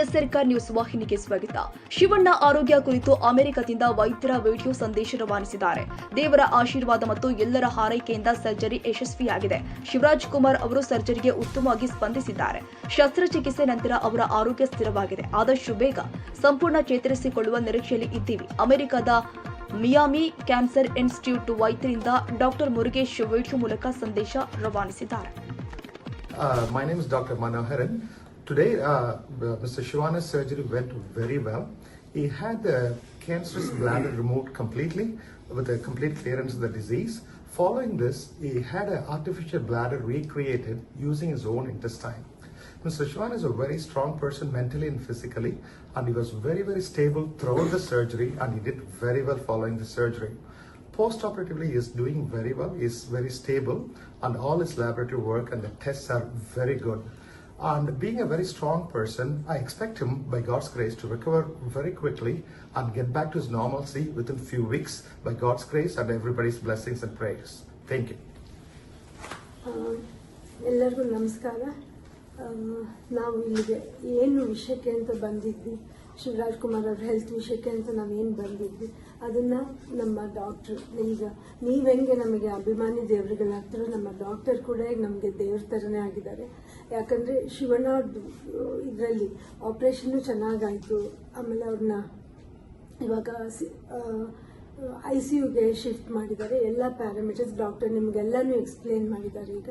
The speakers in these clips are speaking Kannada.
ಎಸ್ ಸರ್ಕಾರ್ ನ್ಯೂಸ್ ವಾಹಿನಿಗೆ ಸ್ವಾಗತ. ಶಿವಣ್ಣ ಆರೋಗ್ಯ ಕುರಿತು ಅಮೆರಿಕದಿಂದ ವೈದ್ಯರ ವಿಡಿಯೋ ಸಂದೇಶ ರವಾನಿಸಿದ್ದಾರೆ. ದೇವರ ಆಶೀರ್ವಾದ ಮತ್ತು ಎಲ್ಲರ ಹಾರೈಕೆಯಿಂದ ಸರ್ಜರಿ ಯಶಸ್ವಿಯಾಗಿದೆ. ಶಿವರಾಜ್ ಕುಮಾರ್ ಅವರು ಸರ್ಜರಿಗೆ ಉತ್ತಮವಾಗಿ ಸ್ಪಂದಿಸಿದ್ದಾರೆ. ಶಸ್ತ್ರಚಿಕಿತ್ಸೆ ನಂತರ ಅವರ ಆರೋಗ್ಯ ಸ್ಥಿರವಾಗಿದೆ. ಆದಷ್ಟು ಬೇಗ ಸಂಪೂರ್ಣ ಚೇತರಿಸಿಕೊಳ್ಳುವ ನಿರೀಕ್ಷೆಯಲ್ಲಿ ಇದ್ದೀವಿ. ಅಮೆರಿಕದ ಮಿಯಾಮಿ ಕ್ಯಾನ್ಸರ್ ಇನ್ಸ್ಟಿಟ್ಯೂಟ್ ವೈದ್ಯರಿಂದ ಡಾಕ್ಟರ್ ಮುರುಗೇಶ್ ವಿಡಿಯೋ ಮೂಲಕ ಸಂದೇಶ ರವಾನಿಸಿದ್ದಾರೆ. Uh, my name is Dr. Manoharan. Today, uh, Mr. Shivana's surgery went very well. He had the cancerous bladder removed completely with a complete clearance of the disease. Following this, he had an artificial bladder recreated using his own intestine. Mr. Shivan is a very strong person mentally and physically, and he was very, very stable throughout the surgery, and he did very well following the surgery. Post-operatively, he is doing very well. He is very stable, and all his laboratory work and the tests are very good. And being a very strong person, I expect him, by God's grace, to recover very quickly and get back to his normalcy within few weeks, by God's grace and everybody's blessings and prayers. Thank you. ಆ, ಎಲ್ಲರಿಗೂ ನಮಸ್ಕಾರ ಆ, ನಾವು ಇಲ್ಲಿಗೆ ಏನು ವಿಷಯಕ್ಕೆ ಅಂತ ಬಂದಿದ್ವಿ, ಶಿವರಾಜ್ ಕುಮಾರ್ ಅವ್ರ ಹೆಲ್ತ್ ವಿಷಯಕ್ಕೆ ಅಂತ ನಾವೇನು ಬಂದಿದ್ವಿ, ಅದನ್ನು ನಮ್ಮ ಡಾಕ್ಟ್ರು ಈಗ ನೀವು ಹೆಂಗೆ ನಮಗೆ ಅಭಿಮಾನಿ ದೇವರುಗಳಾಗ್ತಾರೋ ನಮ್ಮ ಡಾಕ್ಟರ್ ಕೂಡ ನಮಗೆ ದೇವ್ರ ಥರನೇ ಆಗಿದ್ದಾರೆ. ಯಾಕಂದರೆ ಶಿವಣ್ಣ ಇದರಲ್ಲಿ ಆಪ್ರೇಷನ್ನು ಚೆನ್ನಾಗಾಯಿತು, ಆಮೇಲೆ ಅವ್ರನ್ನ ಇವಾಗ ಐ ಸಿ ಯುಗೆ ಶಿಫ್ಟ್ ಮಾಡಿದ್ದಾರೆ, ಎಲ್ಲ ಪ್ಯಾರಾಮೀಟರ್ಸ್ ಡಾಕ್ಟರ್ ನಿಮಗೆಲ್ಲನೂ ಎಕ್ಸ್ಪ್ಲೇನ್ ಮಾಡಿದ್ದಾರೆ ಈಗ.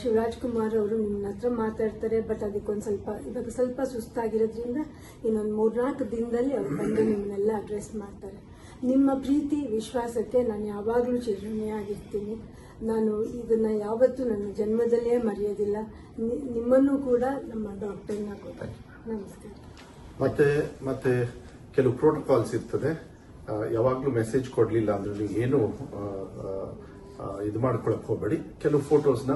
ಶಿವರಾಜ್ ಕುಮಾರ್ ಅವರು ನಿಮ್ಮ ಹತ್ರ ಮಾತಾಡ್ತಾರೆ ಬಟ್ ಅದಕ್ಕೊಂದು ಸ್ವಲ್ಪ, ಇವಾಗ ಸ್ವಲ್ಪ ಸುಸ್ತಾಗಿರೋದ್ರಿಂದ ಇನ್ನೊಂದು ಮೂರ್ನಾಲ್ಕು ದಿನದಲ್ಲಿ ಅವ್ರು ಬಂದು ನಿಮ್ಮನ್ನೆಲ್ಲ ಅಡ್ರೆಸ್ ಮಾಡ್ತಾರೆ. ನಿಮ್ಮ ಪ್ರೀತಿ, ವಿಶ್ವಾಸಕ್ಕೆ ನಾನು ಯಾವಾಗಲೂ ಚಿರಣೆಯಾಗಿರ್ತೀನಿ ನಾನು ಇದನ್ನ ಯಾವತ್ತೂ ನನ್ನ ಜನ್ಮದಲ್ಲೇ ಮರೆಯೋದಿಲ್ಲ. ನಿಮ್ಮನ್ನು ಕೂಡ ನಮ್ಮ ಡಾಕ್ಟರ್ನ ಕೊಡ್ತಾರೆ ನಮಸ್ಕಾರ. ಮತ್ತೆ ಮತ್ತೆ ಕೆಲವು ಪ್ರೋಟೋಕಾಲ್ಸ್ ಇರ್ತದೆ. ಯಾವಾಗಲೂ ಮೆಸೇಜ್ ಕೊಡ್ಲಿಲ್ಲ ಅಂದ್ರೆ ಏನು ಇದು ಮಾಡ್ಕೊಳಕ್ ಹೋಗ್ಬೇಡಿ. ಕೆಲವು ಫೋಟೋಸ್ನ